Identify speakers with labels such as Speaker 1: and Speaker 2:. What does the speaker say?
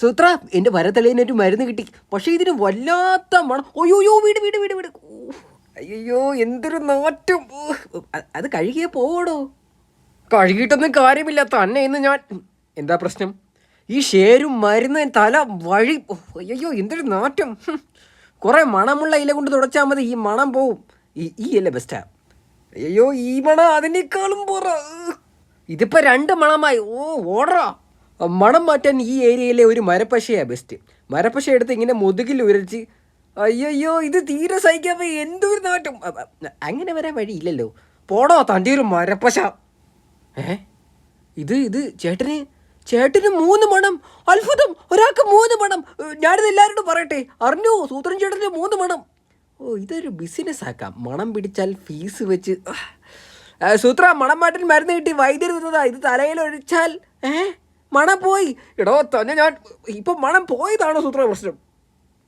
Speaker 1: സൂത്ര എന്റെ വരത്തലേനൊരു മരുന്ന് കിട്ടി. പക്ഷേ ഇതിന് വല്ലാത്ത മണം. ഒയ്യോയ്യോ വീട് വീട് വീട് വീട്. അയ്യോ എന്തൊരു നാറ്റം. അത് കഴുകിയേ പോടോ കഴുകിയിട്ടൊന്നും കാര്യമില്ല. തന്നെ ഇന്ന് ഞാൻ. എന്താ പ്രശ്നം? ഈ ഷേരും മരുന്ന് തല വഴി. അയ്യോ എന്തൊരു നാറ്റം. കുറേ മണമുള്ള ഇല കൊണ്ട് തുടച്ചാൽ മതി. ഈ മണം പോവും. ഈ ഈ ഇല ബെസ്റ്റാ അയ്യോ ഈ മണം അതിനേക്കാളും പോറ. ഇതിപ്പോ രണ്ട് മണമായി. ഓ ഓടറാ. മണം മാറ്റാൻ ഈ ഏരിയയിലെ ഒരു മരപ്പശയാ ബെസ്റ്റ് മരപ്പശ എടുത്ത് ഇങ്ങനെ മുതുകിൽ ഉരച്ച് അയ്യോ ഇത് തീരെ സഹിക്കാൻ വയ്യ. എന്തൊരു അ- അങ്ങനെ വരാൻ വഴിയില്ലല്ലോ. പോടോ തന്റെ ഒരു മരപ്പശ. ഏ? ഇത് ഇത് ചേട്ടന് ചേട്ടന് മൂന്ന് മണം. അത്ഭുതം ഒരാൾക്ക് മൂന്ന് മണം. ഞാനിത് എല്ലാവരോടും പറയട്ടെ. അറിഞ്ഞോ? സൂത്രൻ ചേട്ടന് മൂന്ന് മണം. ഓ ഇതൊരു ബിസിനസ് ആക്കാം. മണം പിടിച്ചാൽ ഫീസ് വെച്ച്. സൂത്ര മണം മാറ്റൻ മരുന്ന് കിട്ടി വൈദ്യുതി തന്നതാ. ഇത് തലയിൽ ഒഴിച്ചാൽ ഏ? മണം പോയി. എടോ തന്നെ ഞാൻ ഇപ്പം മണം പോയതാണോ സൂത്ര പ്രശ്നം?